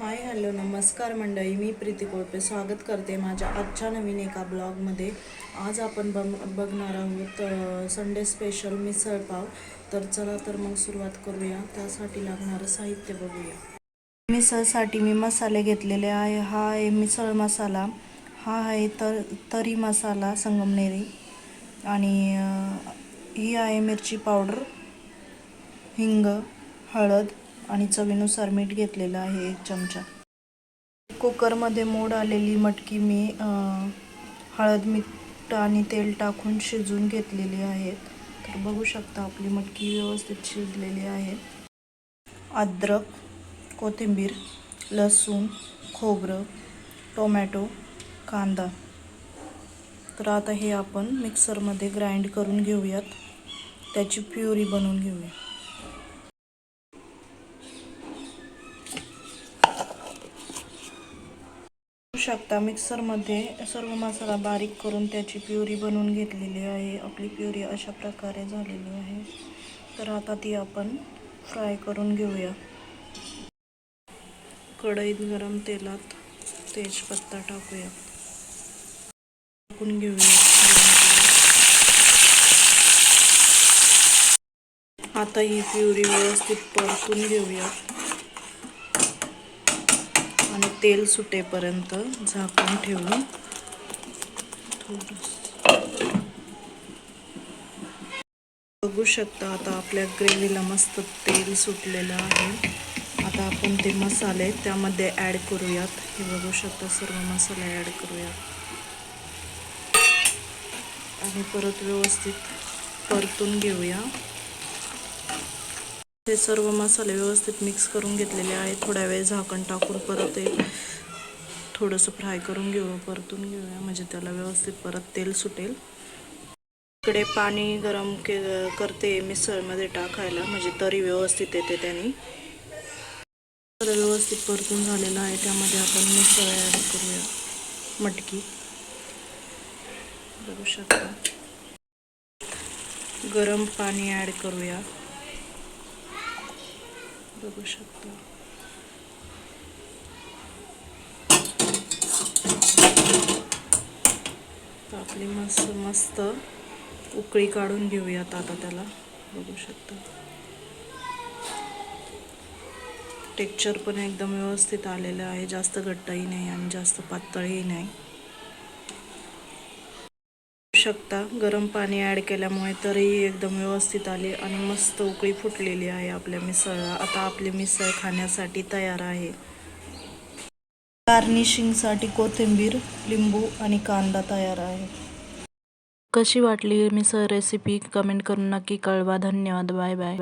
Hi hello नमस्कार मंडळी मी प्रीती कोळपे स्वागत करते माझ्या आजच्या नवीन एका ब्लॉगमध्ये. आज आपण बघ बघणार आहोत संडे स्पेशल मिसळ पाव. तर चला तर मग सुरुवात करूया. त्यासाठी लागणारं साहित्य बघूया. मिसळसाठी मी मसाले घेतलेले आहे. हा आहे मिसळ मसाला. हा आहे तर तरी मसाला संगमनेरी. आणि ही आहे मिरची पावडर हिंग हळद आणि चवीनुसार मीठ घेतलेलं आहे एक चमचा. कुकरमध्ये मोड आलेली मटकी मी हळद मीठ आणि तेल टाकून शिजून घेतलेली आहे तर बघू शकता आपली मटकी व्यवस्थित शिजलेली आहे. अद्रक कोथिंबीर लसूण खोबरं टोमॅटो कांदा. तर आता हे आपण मिक्सरमध्ये ग्राइंड करून घेऊयात. त्याची प्युरी बनवून घेऊया. शकता. मिक्सरमध्ये सर्व मसाला बारीक करून त्याची प्युरी बनवून घेतलेली आहे. आपली प्युरी अशा प्रकारे झालेली आहे. तर आता ती आपण फ्राय करून घेऊया. कढईत गरम तेलात तेजपत्ता टाकूया. टाकून घेऊया. आता ही प्युरी व्यवस्थित परतून घेऊया. आणि तेल सुटेपर्यंत झाकून ठेवून थोडंसं बघू शकता आता आपल्या ग्रेव्हीला मस्त तेल सुटलेलं आहे. आता आपण ते मसाले त्यामध्ये ॲड करूयात. हे बघू शकता सर्व मसाले ॲड करूयात. आणि परत व्यवस्थित परतून घेऊया. हे सर्व मसाले व्यवस्थित मिक्स करून घेतलेले आहे थोड्या वेळ झाकण टाकून परत एक थोडंसं फ्राय करून घेऊ परतून घेऊया. म्हणजे त्याला व्यवस्थित परत तेल सुटेल. इकडे पाणी गरम के करते मिसळमध्ये टाकायला. म्हणजे तरी व्यवस्थित येते त्यांनी. व्यवस्थित परतून झालेलं आहे. त्यामध्ये आपण मिसळ ॲड करूया. मटकी. बघू शकता. गरम पाणी ॲड करूया. बघू शकतो. तर आपली मस्त मस्त उकळी काढून घेऊयात आता त्याला. बघू शकता. टेक्चर पण एकदम व्यवस्थित आलेलं आहे. जास्त घट्टही नाही आणि जास्त पातळही नाही. शकता. गरम पाणी ॲड केल्यामुळे तरीही एकदम व्यवस्थित आले आणि मस्त उकळी फुटलेली आहे आपल्या मिसळला आता आपली मिसळ खाण्यासाठी तयार आहे. गार्निशिंगसाठी कोथिंबीर लिंबू आणि कांदा तयार आहे. कशी वाटली मिसळ रेसिपी कमेंट करून नक्की कळवा. धन्यवाद. Bye bye